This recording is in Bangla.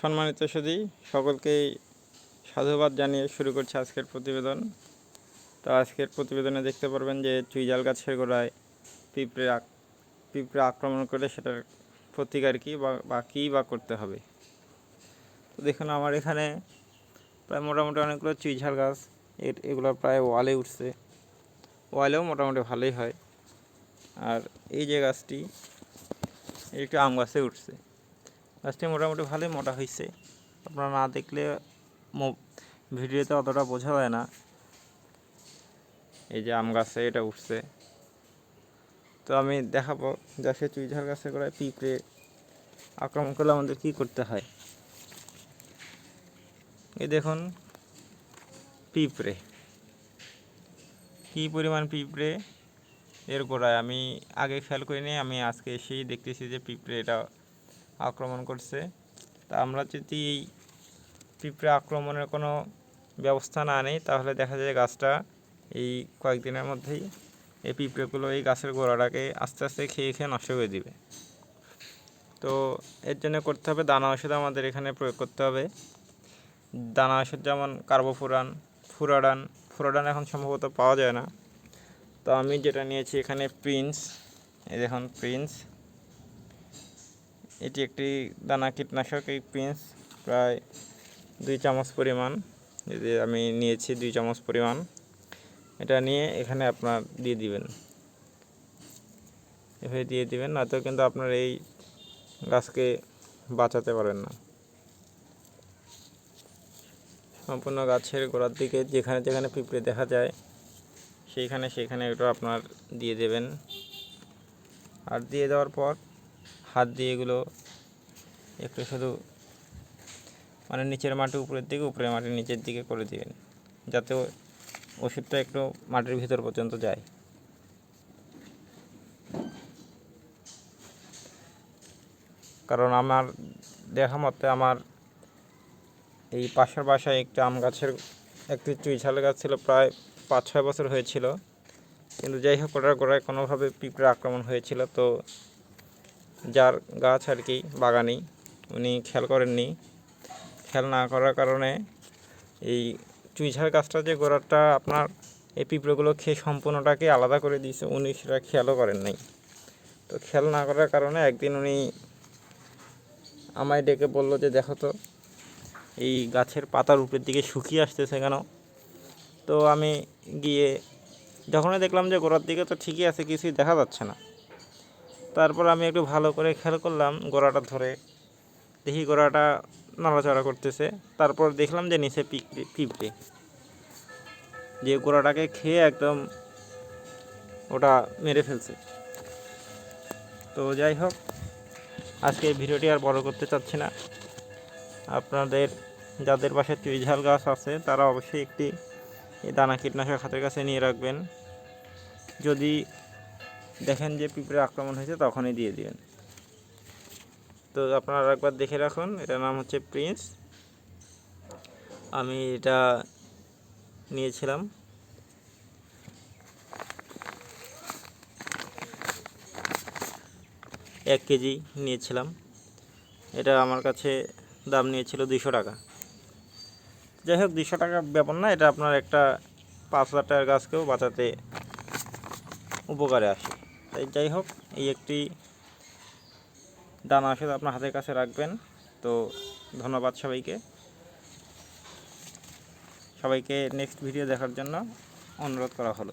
সম্মানিত সুদী সকলকেই সাধুবাদ জানিয়ে শুরু করছে আজকের প্রতিবেদন। তো আজকের প্রতিবেদনে দেখতে পারবেন যে চুইজাল গাছের গোড়ায় পিঁপড়ে পিঁপড়ে আক্রমণ করে সেটার প্রতিকার কী বা কী বা করতে হবে। তো দেখুন, আমার এখানে প্রায় মোটামুটি অনেকগুলো চুইঝাল গাছ, এর এগুলো প্রায় ওয়ালে উঠছে। ওয়ালেও মোটামুটি ভালোই হয়। আর এই যে গাছটি একটি আম গাছে উঠছে। গাছটি মোটামুটি ভালোই মোটা হয়েছে আপনারা না দেখলে ভিডিওতে অতটা বোঝা যায় না। এই যে আম গাছে এটা উঠছে। তো আমি দেখাবো যা সে চুইঝাল গাছে করে পিঁপড়ে আক্রমণ করলে আমাদের কী করতে হয়। এই দেখুন, পিঁপড়ে। কী পরিমাণ পিঁপড়ে? এর গোড়ায় আমি আগে খেয়াল করিনি, আমি আজকে এসেই দেখতেছি যে পিঁপড়ে এটা আক্রমণ করছে। তা আমরা যদি এই পিঁপড়ে আক্রমণের কোনো ব্যবস্থা না নিই, তাহলে দেখা যায় গাছটা এই কয়েকদিনের মধ্যেই এই পিঁপড়েগুলো এই গাছের গোড়াটাকে আস্তে আস্তে খেয়ে খেয়ে নষ্ট করে দিবে। তো এর জন্য করতে হবে দানা ওষুধ আমাদের এখানে প্রয়োগ করতে হবে। দানা ওষুধ যেমন কার্বোফুরান, ফুরাডান ফুরাডান এখন সম্ভবত পাওয়া যায় না। তো আমি যেটা নিয়েছি এখানে প্রিন্স, এই দেখুন প্রিন্স। এটি একটি দানা কীটনাশক, এই প্রিন্স প্রায় দুই চামচ পরিমাণ। এই যে আমি নিয়েছি দুই চামচ পরিমাণ, এটা নিয়ে এখানে আপনার দিয়ে দিবেন। এভাবে দিয়ে দিবেন, নয়তো কিন্তু আপনার এই গাছকে বাঁচাতে পারেন না। সম্পূর্ণ গাছের গোড়ার দিকে যেখানে যেখানে পিঁপড়ে দেখা যায়, সেইখানে সেইখানে একটু আপনার দিয়ে দেবেন। আর দিয়ে দেওয়ার পর হাত দিয়ে এগুলো একটু শুধু মানে নিচের মাটি উপরের দিকে, উপরের মাটি নিচের দিকে করে দিবেন, যাতে ওষুধটা একটু মাটির ভিতর পর্যন্ত যায়। কারণ আমার দেখা মতে আমার এই পাশের বাসায় একটা আম গাছের, একটি চুইঝাল গাছ ছিল, প্রায় পাঁচ ছয় বছর হয়েছিল। কিন্তু যাই হোক, ওটার গোড়ায় কোনোভাবে পিঁপড়ে আক্রমণ হয়েছিল। তো যার গাছ আর কি বাগানি উনি খেয়াল করেননি। খেয়াল না করার কারণে এই চুইঝাল গাছটা যে গোড়াটা আপনার এই পিঁপড়েগুলো খেয়ে সম্পূর্ণটাকে আলাদা করে দিয়েছে, উনি সেটা খেয়ালও করেন নাই তো খেয়াল না করার কারণে একদিন উনি আমায় ডেকে বলল যে, দেখো তো, এই গাছের পাতার উপরের দিকে শুকিয়ে আসতেছে কেন? তো আমি গিয়ে যখনই দেখলাম যে গোড়ার দিকে তো ঠিকই আছে, কিছুই দেখা যাচ্ছে না। তারপর আমি একটু ভালো করে খেয়াল করলাম গোড়াটা ধরে। দেখি গোড়াটা নড়াচড়া করতেছে। তারপর দেখলাম যে নিচে পিঁপড়ে পিঁপড়ে। যে গোড়াটাকে খেয়ে একদম ওটা মেরে ফেলছে। তো যাই হোক, আজকে ভিডিওটি আর বড় করতে চাচ্ছি না। আপনাদের, যাদের পাশে চুইঝাল গাছ আছে, তারা অবশ্যই একটি দানা কীটনাশক হাতের কাছে নিয়ে রাখবেন। যদি দেখেন যে পিঁপড়ে আক্রমণ হয়েছে, তখনই দিয়ে দিবেন। তো আপনারা একবার দেখে রাখুন, এটার নাম হচ্ছে প্রিন্স। আমি এটা নিয়েছিলাম। এক কেজি নিয়েছিলাম। এটা আমার কাছে দাম নিয়েছিল দুশো টাকা। যাই হোক দুশো টাকা ব্যাপার না, এটা আপনার একটা পাঁচ হাজার টাকার গাছকেও বাঁচাতে উপকারে আসে। তাই যাই হোক, এই একটি দানা ওষুধ আপনার হাতের কাছে রাখবেন। তো ধন্যবাদ সবাইকে। সবাইকে নেক্সট ভিডিও দেখার জন্য অনুরোধ করা হলো।